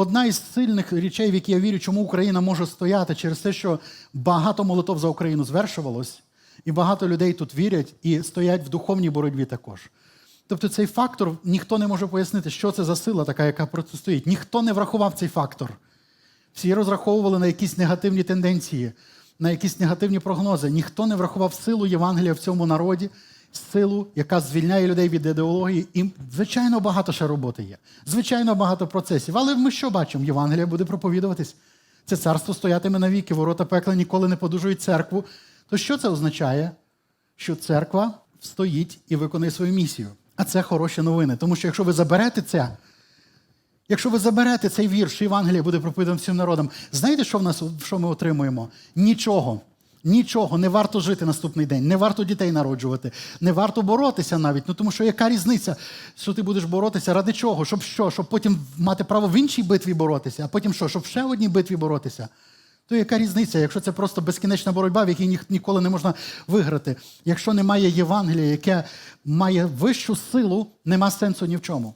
одна із сильних речей, в які я вірю, чому Україна може стояти через те, що багато молитов за Україну звершувалось, і багато людей тут вірять і стоять в духовній боротьбі також. Тобто цей фактор ніхто не може пояснити, що це за сила така, яка протистоїть. Ніхто не врахував цей фактор. Всі розраховували на якісь негативні тенденції, на якісь негативні прогнози. Ніхто не врахував силу Євангелія в цьому народі, силу, яка звільняє людей від ідеології. І, звичайно, багато ще роботи є. Звичайно, багато процесів. Але ми що бачимо? Євангелія буде проповідуватись. Це царство стоятиме навіки, ворота пекла ніколи не подужують церкву. То що це означає? Що церква стоїть і виконує свою місію. А це хороші новини. Тому що якщо ви заберете це, Якщо ви заберете цей вірш, Євангелія буде проповідано всім народам, знаєте, що в нас що ми отримуємо? Нічого. Нічого, не варто жити наступний день, не варто дітей народжувати, не варто боротися навіть. Ну тому що яка різниця, що ти будеш боротися? Ради чого? Щоб що? Щоб потім мати право в іншій битві боротися, а потім що? Щоб ще в одній битві боротися. То яка різниця, якщо це просто безкінечна боротьба, в якій ні- ніколи не можна виграти? Якщо немає Євангелія, яке має вищу силу, нема сенсу ні в чому.